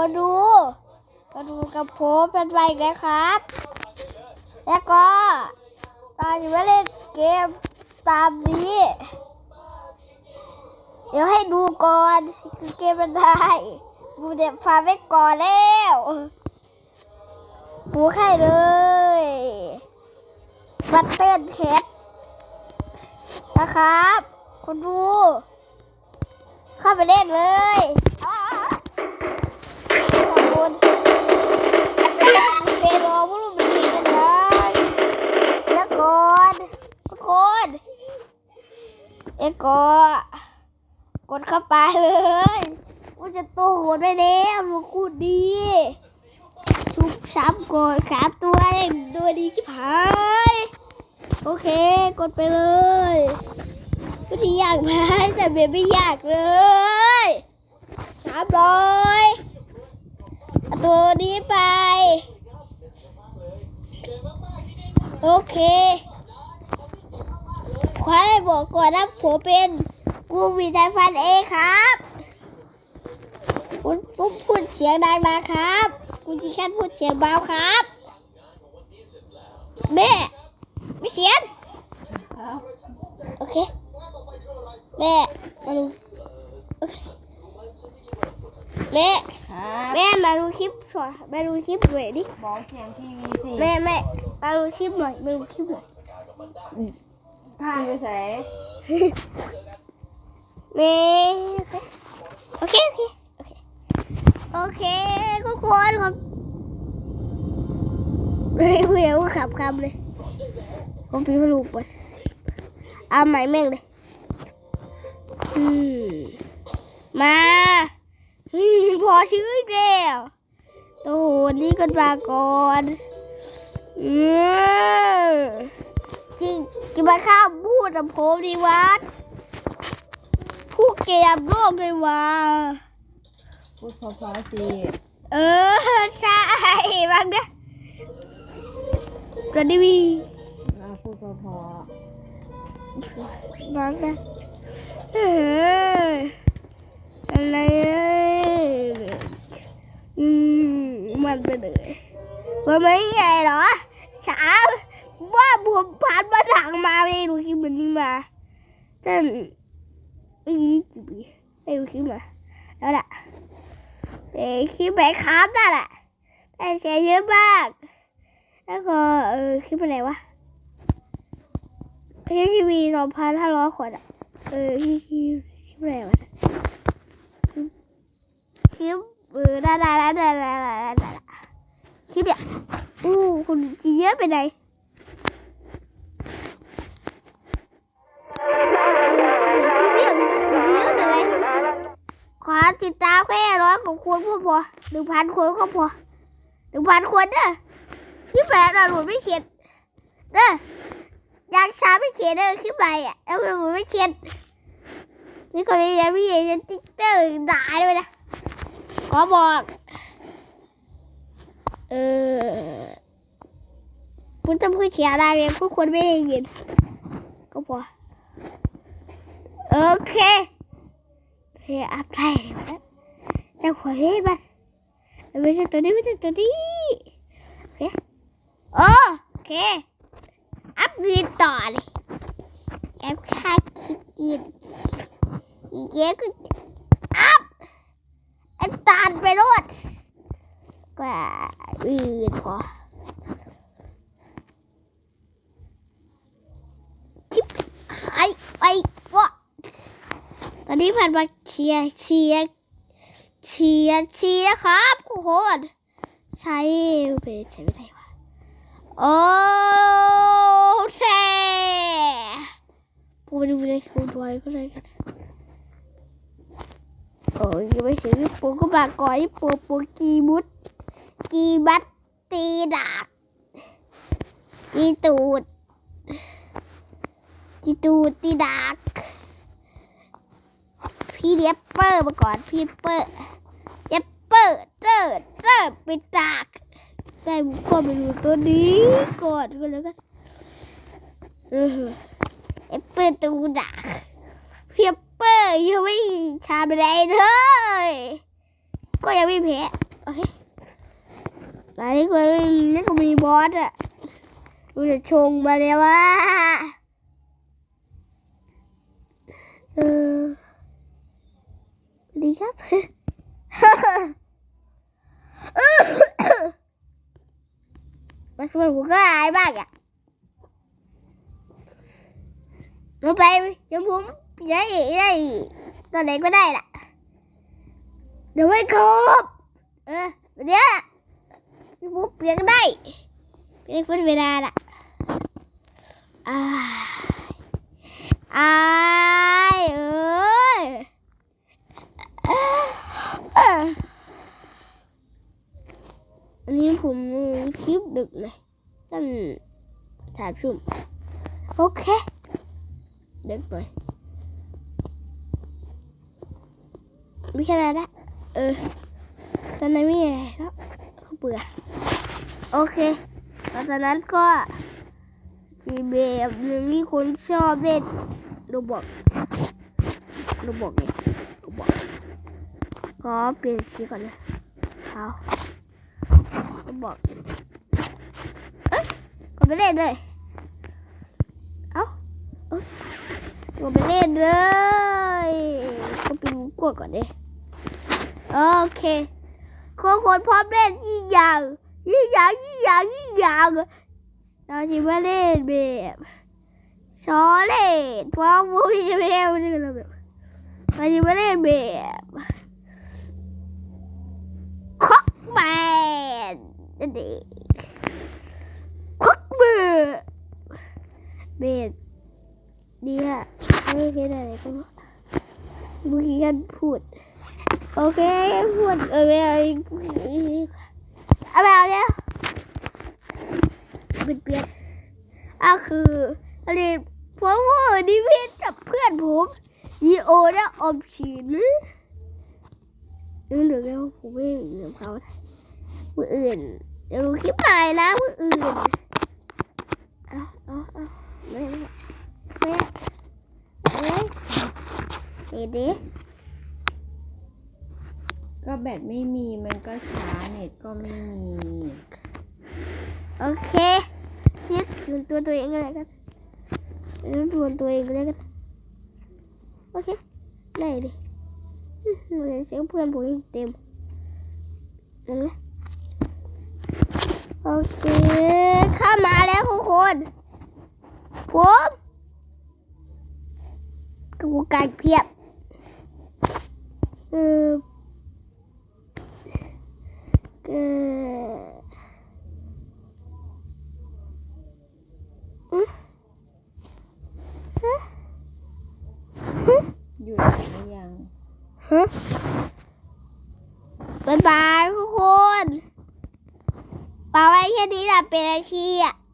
คนดูมาดูกับผมเป็นไปอีกแล้วครับ แล้วก็ ตอนนี้มาเล่นเกมตามนี้ เดี๋ยวให้ดูก่อนคือเกมมันได้ดูเด็บฟาร์มไว้ก่อนแล้วดูให้เลยบัตเติ้ลแคทนะครับ คุณดู เข้าไปเล่นเลยาไปเลยว่าจะโตโหดได้แล้วลูกคูดดีชุบช้ำก่อนขาตัวเองตัวดีชิบหายโอเค กดไปเลยไม่ได้ยากไหมแต่เบไม่ยากเลยสามร้อยตัวนี้ไป โอเคขอให้บอกก่อนนะผมเป็น กูวีไทฟันเองครับคุณปุ๊บพูดเสียงดังนะครับคุณจีแค่พูดเสียงเบาครับแม่ไม่เสียงโอเคแม่มาดูโอเคแม่ครับแม่มาดูคลิปหน่อยมาดูคลิปหน่อยดิบอกเสียงทีวีสิแม่แม่มาดูคลิปหน่อยมาดูคลิปหน่อยท่านไปใส่ แม่โอเค โอเค โอเค โอเคทุกคนครับไม่คุยกับขับคำเลยผมพี่ไม่รู้ปะเอาใหม่แม่งเลยมาพอชื่ออีกแล้วโอ้โหนี่กันมาก่อนอืมจริงกินมาข้าวพูดกับผมดีวัด ผู้เกมโลกเลยว่าพูดเพอๆสิเออใช่บางเด้อกันดีวีอ่าพูดเพอบางเด้อเอออะไรเอ้ยอืมมันไปเลยว่าไม่ไงเหรอช้าว่าผมผ่านมาถังมาไม่รู้คิดเหมือนนี่มา จนอีจีบีไม่รู้คิดมาแล้วล่ะเอ้คิดไปครับนั่นแหละแต่เสียเยอะมากแล้วก็เออคลิปอะไรวะคลิปทีวีสองพันห้าร้อยคนอะเออคลิปคลิปคลิปอะไรวะคลิปเออได้ได้ได้ได้ได้ได้ได้คลิปเนี่ยอู้คุณเยอะไปไหน ติดตามแค่ร้อยของคนพอพอหนึ่งพันคนก็พอหนึ่งพันคนเด้อพี่แฝดเราหลุดไม่เขียนเด้อยากช้าไม่เขียนเด้อขึ้นไปอะแล้วหลุดไม่เขียนนี่ก็ไม่ยังไม่เห็นจะติ๊กเตอร์ด่าเลยนะขอบอกเออคุณจะพูดเขียนอะไรเนี่ยทุกคนไม่ได้ยินก็พอโอเค เฮ้ยอัพได้เลยวะแต่ขอให้มันไม่ใช่ตัวนี้ไม่ใช่ตัวนี้โอเคโอเคอัพยืนต่อเลยแอปคาคิดยืนอีกเยอะก็อัพไอ้ตาลไปรดกว่ายืนพอชิบหายไปวะ ตอนนี้ผ่านมาเชียร์เชียร์เชียร์เชียร์ครับทุกคนใช้ไปใช้ไม่ได้วะโอ้แช่ผมไปดูในคูดไว้ก็ได้กันโอ้ยยังไม่ถึงปูก็มาก่อนปูปูกีมุดกีบัตตีดาบตีตูดตีตูดตีดาบ พี่เดปเปอร์มาก่อนพี่เปอร์เดปเปอร์เตอร์เตอร์ไปดากได้พ่อไปดูตัวนี้ก่อนก็แล้วกันเออเอปเปิลตูด่าเพียบเปอร์ยังไม่ชาไปไหนเลยก็ยังไม่แพ้โอเคหลายคนนี่ก็มีบอสอะดูจะชงมาแล้วว่าเออ ดีครับมาสวนผมก็อายมากอะเราไปยังผมยังอีกได้ตอนไหนก็ได้ล่ะ เดี๋ยวไม่ครบ เออเดี๋ยวพี่ปุ๊บเปลี่ยนได้เปลี่ยนคนเวลาล่ะอายอายเอ้ย อันนี้ผมคลิปดึกเลยตั้งสามชั่วโมงโอเคเดึกหน่อยไม่แค่นั้นละเออตอนนั้นไม่มีอะไรแล้วเขาเบื่อโอเคตอนนั้นก็จีเบบมีคนชอบเล่นโรบอกโรบอกไงโรบอก ก็เปลี่ยนสีก่อนนะเอาโรบอกเอ๊ะก็ไปเล่นเลยเอาเอ้ยก็ไปเล่นเลยก็ไปดูกดก่อนดิโอเคทุกคนพร้อมเล่นยิ่ยาวยิ่ยาวยิ่ยาวยิ่ยาวเราจะมาเล่นแบบชอเล่นพราะวูจะไม่เล่นนี่เราแบบเราจะมาเล่นแบบ แมนนั่นเองคอกเบอเบนเนี่ยไม่เห็นอะไรก็มุกี้กันพูด โอเคพูดเออเอาเอาเอาเนี่ยเปลี่ยนเปลี่ยนอะคืออะไรเพราะว่าดิวิทกับเพื่อนผมยีโอและอมชินรู้หรือไงว่ผมไม่เหมือเขา มืออื่นเดี๋ยวคลิปใหม่นะมืออื่นเอาเอาเอาไม่ไม่ไม่ไม่เดี๋ยวดิก็แบตไม่มีมันก็ช้าเน็ตก็ไม่มี โอเคยึดส่วนตัวตัวเองอะไรกันยึดส่วนตัวเองอะไรกันโอเคได้ดิอื้อหือเสียงเพื่อนผมเต็มนั่นแหละ โอเค เข้ามาแล้วทุกคนผมกูไก่เพียบเออเออหยุดหรือยังฮะบายบาย ทุกคนป่าไ